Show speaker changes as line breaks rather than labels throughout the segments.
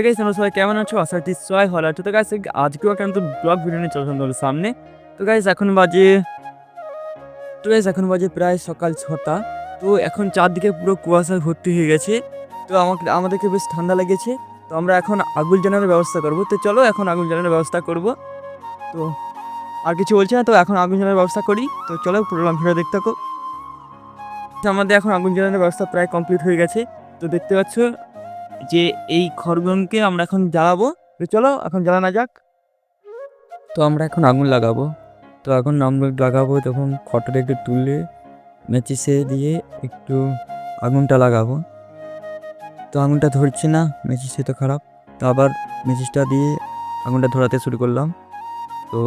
আছে তোমরা সবাই কেমন আছো? আশা করছি সবাই ভালো আছো। তো গাইস আজকেও একটা নতুন ব্লগ ভিডিও নিয়ে চলছে তোমাদের সামনে। তো গাইস এখন বাজে তো গাইস এখন বাজে প্রায় সকাল ছটা। তো এখন চারদিকে পুরো কুয়াশা ভর্তি হয়ে গেছে। তো আমাকে আমাদেরকে বেশ ঠান্ডা লেগেছে। তো আমরা এখন আগুন জ্বালানোর ব্যবস্থা করব। তো চলো এখন আগুন জ্বালানোর ব্যবস্থা করব। তো আর কিছু বলছি না, তো এখন আগুন জ্বালানোর ব্যবস্থা করি। তো চলো প্রোগ্রাম ভিডিও দেখতে থাকো। আমাদের এখন আগুন জ্বালানোর ব্যবস্থা প্রায় কমপ্লিট হয়ে গেছে। তো দেখতে পাচ্ছ যে এই খড়গুলোকে আমরা এখন জ্বালাবো। তো চলো, এখন জ্বালানো যাক। তো আমরা এখন আগুন লাগাবো। তো এখন আমরা লাগাবো তখন খড়টা একটু তুলে মেচিসে দিয়ে একটু আগুনটা লাগাবো। তো আগুনটা ধরছে না মেচিসে তো খারাপ। তো আবার মেচিসটা দিয়ে আগুনটা ধরাতে শুরু করলাম। তো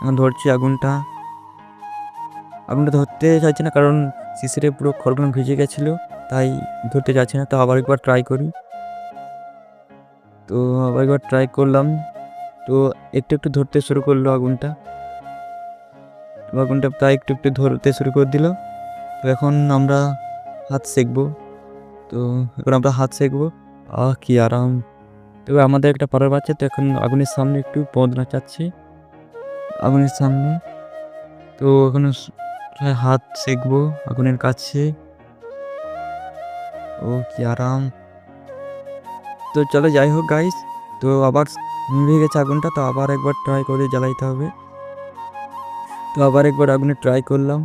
এখন ধরছি আগুনটা। আগুনটা ধরতে চাইছে না কারণ শিশিরে পুরো খড়গুলো ভিজে গেছিল, তাই ধরতে চাচ্ছি না। তো আবার একবার ট্রাই করি। তো আবার একবার ট্রাই করলাম। তো একটু একটু ধরতে শুরু করল আগুনটা। আগুনটা প্রায় একটু একটু ধরতে শুরু করে দিল। তো এখন আমরা হাত সেকবো। তো এখন আমরা হাত সেকবো। আহ, কি আরাম। তো আমাদের একটা পাড়ার বাচ্চা তো এখন আগুনের সামনে একটু পদ নাচাচ্ছে আগুনের সামনে। তো এখন হাত সেকবো আগুনের কাছে। ও, কি আরাম। তো চলো যাই হোক গাইস তো আবার নিভে গেছে আগুনটা তো আবার একবার ট্রাই করে জ্বালাইতে হবে। তো আবার একবার আগুনে ট্রাই করলাম।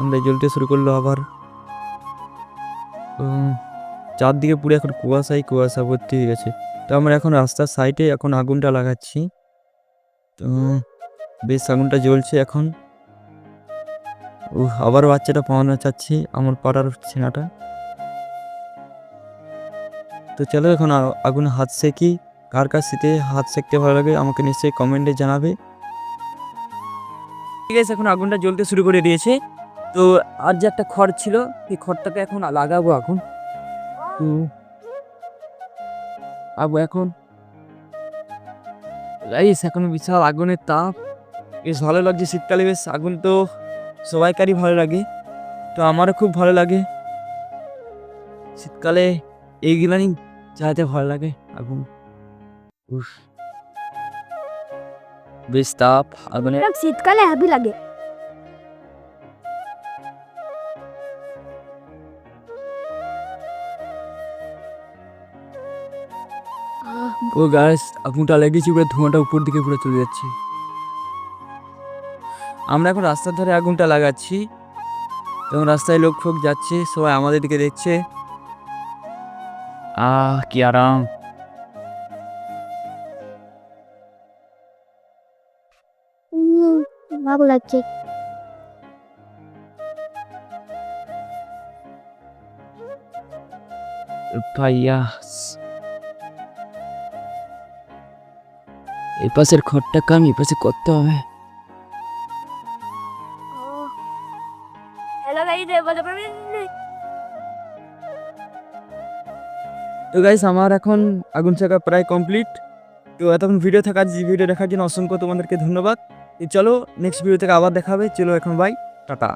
আমরা জ্বলতে শুরু করল আবার। চারদিকে পুরো এখন কুয়াশাই কুয়াশা ভর্তি হয়ে গেছে। তো আমরা এখন রাস্তার সাইডে এখন আগুনটা লাগাচ্ছি। তো বেশ আগুনটা জ্বলছে এখন। ও আবার বাচ্চাটা পাওয়ানো চাচ্ছি, আমার পাড়ার ছেনাটা তো চলো এখন আগুনে হাত সেকি, কার কার শীতে হাত সেকতে ভালো লাগে আমাকে নিশ্চয়ই কমেন্টে জানাবে। ঠিক আছে, এখন আগুনটা জ্বলতে শুরু করে দিয়েছে। তো আর যে একটা খড় ছিল, সেই খড়টাকে এখন লাগাবো এখন আবো এখন গাইস এখন বিশাল আগুনের তাপ। বেশ ভালো লাগছে শীতকালে, বেশ আগুন তো সবাইকারই ভালো লাগে। তো আমারও খুব ভালো লাগে। শীতকালে এইগুলানি চালাতে ভালো লাগে আগুন উফ। বেশ তাপ আগুনে
শীতকালে হ্যাপি লাগে।
ও গ্যাস আগুনটা লেগেছি পুরো ধোঁয়াটা উপর দিকে পুরো চলে যাচ্ছে। আমরা এখন রাস্তার ধারে আগুনটা লাগাচ্ছি। এবং রাস্তায় লোক ফোক যাচ্ছে সবাই আমাদের দিকে দেখছে। আহ কি আরাম
উম, ভালো লাগছে
ভাইয়া এই পাশের খড়টা কাম এই পাশে করতে হবে
হ্যালো গাইস বলে পারবেন
তো গাইস আমার এখন আগুন চাকা প্রায় কমপ্লিট তো এতক্ষণ ভিডিও থাকা ভিডিও দেখার জন্য অসংখ্য তোমাদেরকে ধন্যবাদ। চলো নেক্সট ভিডিও থেকে আবার দেখাবে। চলো এখন বাই টাটা.